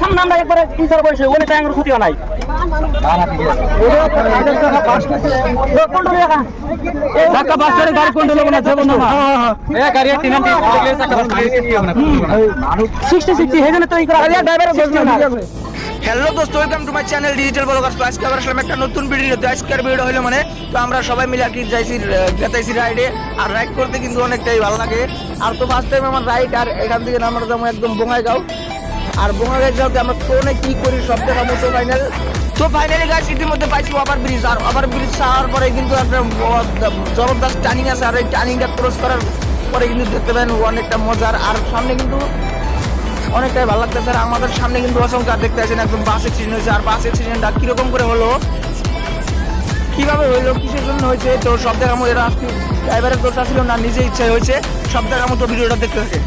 সামনে আমরা একবার ইনসার বসে ওনে ট্যাঙ্গের ক্ষতিও নাই। ধাক্কা বাস করে গাড়ি কন্ট্রোল হবে না যাব না। এ গাড়ি টিনান টিনান চাকা বাস করে সিক্সটি সিক্সটি হেজনে তো ই করা ড্রাইভারের বসবে না। হ্যালো দোস্ত welcome to my channel digital bloggers তো আজকে আবার আসলাম একটা নতুন ভিডিও তো। আজকের ভিডিও হলো মানে তো আমরা সবাই মিলে আর কি যাইছি গেতাইছি রাইডে আর রাইড করতে কিন্তু অনেকটাই ভালো লাগে। আর তো ফার্স্ট টাইম আমার রাইড আর এখান থেকে আমরা যাব একদম বঙ্গাইগাঁও। আর বঙ্গাইগাঁও যাওয়াতে আমরা কোনে কি করি, সব দেখা মতো ফাইনাল তো ফাইনালি গাছ ইতিমধ্যে পাইছি ওভার ব্রিজ আর ওভার ব্রিজ যাওয়ার পরে কিন্তু একটা জবরদস্ত টার্নিং আছে। আর এই টার্নিংটা ক্রস করার পরে কিন্তু দেখতে পাবেন অনেকটা মজার। আর সামনে কিন্তু অনেকটাই ভালো লাগতেছে। আর আমাদের সামনে কিন্তু অসংখ্য দেখতে আছেন একদম বাস অ্যাক্সিডেন্ট হয়েছে। আর বাস অ্যাক্সিডেন্টটা কীরকম করে হলো? কীভাবে হইল? কিসের জন্য হয়েছে? তো সব দেখার মধ্যে ড্রাইভারের দোষ আসছিল না নিজে ইচ্ছায় হয়েছে। সব দেখার মতো ভিডিওটা দেখতে থাকে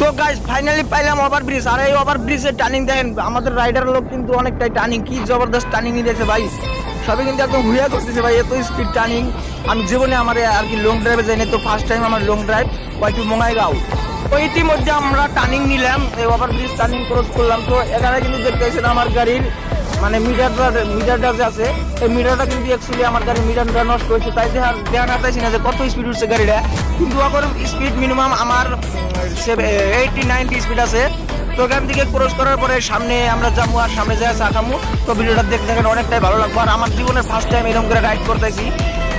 তো গাইজ ফাইনালি পাইলাম ওভার ব্রিজ আর এই ওভার ব্রিজের টার্নিং দেখেন, আমাদের রাইডার লোক কিন্তু অনেকটাই টার্নিং কি জবরদস্ত টার্নিং নিয়েছে ভাই। সবই কিন্তু একদম হুইয়া করতেছে ভাই, এত স্পিড টার্নিং আমি জীবনে আমার আর কি লং ড্রাইভে যাইনি, তো ফার্স্ট টাইম আমার long drive way to Mangaigaon. তো ইতিমধ্যে আমরা টার্নিং নিলাম, এই ওভার ব্রিজ টার্নিং ক্রস করলাম। তো এখানে কিন্তু দেখতেছেন আমার গাড়ির মানে মিটারটা মিটারটা যে আছে, এই মিটারটা কিন্তু অ্যাকচুয়ালি আমার গাড়ির মিটারটা নষ্ট হয়েছে। তাই দেখার দেখান আতাইছি না যে কত স্পিড উঠছে গাড়িটা। কিন্তু এখন স্পিড মিনিমাম আমার এইটি নাইনটি স্পিড আছে। তো এখান থেকে ক্রস করার পরে সামনে আমরা যাব আর সামনে যাই চা খামু। তো ভিডিওটা দেখতে দেখেন অনেকটাই ভালো লাগবে। আর আমার জীবনের ফার্স্ট টাইম এরকম করে রাইড করতেছি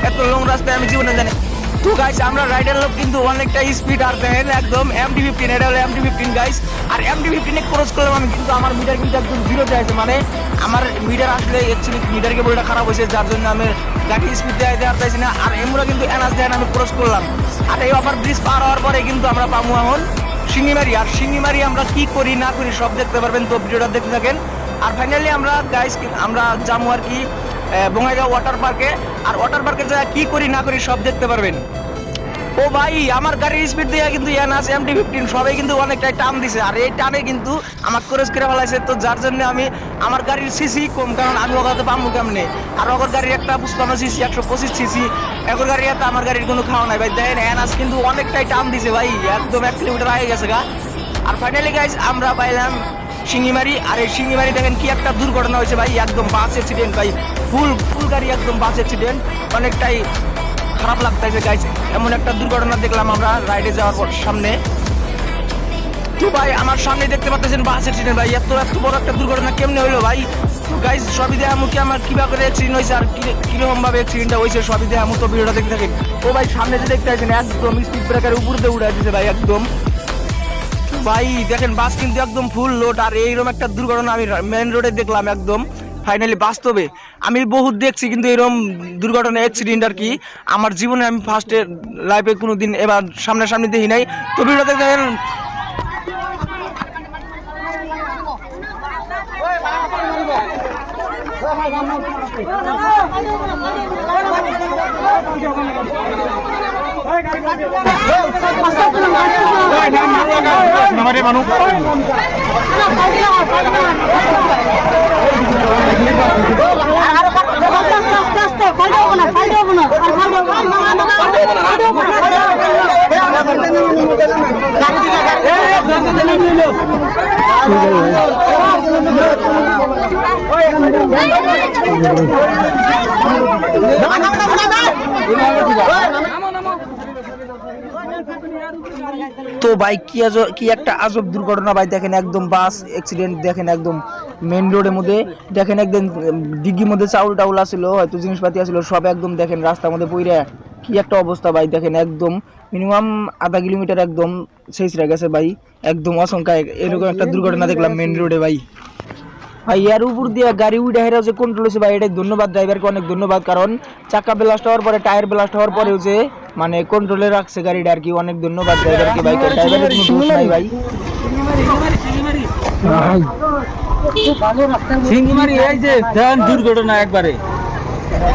এত লং রাস্তায় আমি জীবনে জানি তো গাইস আমরা রাইডার লোক কিন্তু অনেকটা স্পিড আর দেখেন একদম এমটি ফিফটিন এটা হলো এমটি ফিফটিন গাইস আর এমটি ফিফটিনে ক্রস করলাম আমি কিন্তু আমার মিটার কিন্তু একদম জিরোতে আছে মানে আমার মিটার আসলে অ্যাকচুয়ালি মিটার কেবলটা খারাপ হয়েছে, যার জন্য আমি গাড়ি স্পিড দেওয়া দেওয়ার চাইছি না। আর এমরা কিন্তু এনআস দেন আমি ক্রস করলাম। আর এই ওভার ব্রিজ পার হওয়ার পরে কিন্তু আমরা পাবো এখন শিঙিমারি। আর শিঙিমারি আমরা কি করি, না করি সব দেখতে পারবেন, তো ভিডিওটা দেখতে থাকেন। আর ফাইনালি আমরা গাইস আমরা যাব আর কি বঙ্গাইগাঁও ওয়াটার পার্কে আর ওয়াটার পার্কে যা কি করি না করি সব দেখতে পারবেন। ও ভাই, আমার গাড়ির স্পিড দিয়ে কিন্তু এনআস এমটি ফিফটিন সবাই কিন্তু অনেকটাই টান দিছে। আর এই টানে কিন্তু আমার ক্রস করে ফেলাইছে, তো যার জন্য আমি আমার গাড়ির সিসি কম, কারণ আমি ওখানে পাবো কেমনে? আর ওখান গাড়ির একটা পুষ্পানো সিসি একশো পঁচিশ সিসি এখন গাড়ি এত আমার গাড়ির কোনো খাওয়া নাই, ভাই। দেখেন এনআস কিন্তু অনেকটাই টান দিছে, ভাই। একদম এক কিলোমিটার আগে গেছে গা। আর ফাইনালি গাইজ আমরা পাইলাম শিঙিমারি, আর এই শিঙিমারি দেখেন কি একটা দুর্ঘটনা হয়েছে ভাই, একদম বাস অ্যাক্সিডেন্ট ভাই। ফুল ফুল গাড়ি, একদম বাস অ্যাক্সিডেন্ট অনেকটাই খারাপ লাগতেছে গাইজ এমন একটা দুর্ঘটনা দেখলাম আমরা রাইডে যাওয়ার পর সামনে। তো ভাই, আমার সামনে দেখতে পাচ্ছেন বাস অ্যাক্সিডেন্ট ভাই। এত এত বড় একটা দুর্ঘটনা কেমনে হলো ভাই? তো গাইজ সবই দেখার মুখে আমার কীভাবে করে অ্যাক্সিডেন্ট হয়েছে আর কি- কীরকম ভাবে অ্যাক্সিডেন্টটা হয়েছে, সবই দেখার মতো ভিডিওটা দেখতে থাকেন। ও ভাই, সামনে যে দেখতে পাচ্ছেন, একদম স্পিড ব্রেকার উপর দিয়ে উড়ে দিয়েছে ভাই, একদম। ভাই দেখেন বাস কিন্তু একদম ফুল লোড আর এইরকম একটা দুর্ঘটনা আমি মেন রোডে দেখলাম একদম ফাইনালি বাস্তবে আমি বহুত দেখছি কিন্তু এরকম দুর্ঘটনা অ্যাক্সিডেন্ট আর কি আমার জীবনে আমি ফার্স্টে লাইফে কোনো দিন এবার সামনাসামনি দেখি নাই তো ভিডিওতে দেখেন নামারে মানুষ Thank you. তো ভাই, কি আজব, কি একটা আজব দুর্ঘটনা ভাই, দেখেন একদম বাস অ্যাক্সিডেন্ট দেখেন একদম মেন রোডের মধ্যে, দেখেন একদম ডিগ্গির মধ্যে চাউল টাউল আসিল হয়তো জিনিসপাতি আসিল সব একদম দেখেন রাস্তার মধ্যে পইরা, কি একটা অবস্থা ভাই, দেখেন একদম মিনিমাম আধা কিলোমিটার একদম শেষ রে গেছে ভাই, একদম অসংখ্য, এরকম একটা দুর্ঘটনা দেখলাম মেন রোডে ভাই। ভাই এর উপর দিয়ে গাড়ি উঠে হেরা যে কন্ট্রোল হয়েছে ভাই এটাই ধন্যবাদ ড্রাইভারকে অনেক ধন্যবাদ। কারণ চাকা ব্লাস্ট হওয়ার পরে টায়ার ব্লাস্ট হওয়ার পরেও যে মানে কন্ট্রোলে রাখছে গাড়িটা আর কি অনেক ধন্যবাদ ড্রাইভারকে ভাই। ড্রাইভারের কোনো দোষ নাই ভাই। সিঙ্গিমারি এই যে দেন দুর্ঘটনা একবারে।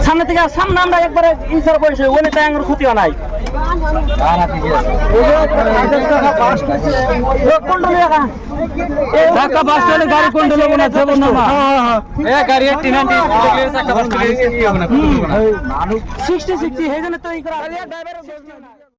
সামনে থেকে সামনে আমরা একবার ইনসার বসে ওনে ট্যাঙ্গের ক্ষতিও নাই। ধাক্কা বাস করে গাড়ি কন্ট্রোল হবে না যাব না এ গাড়ি টিনান টিনান চাকা বাস করে সিক্সটি সিক্সটি হেজনে তো ই করা ড্রাইভারের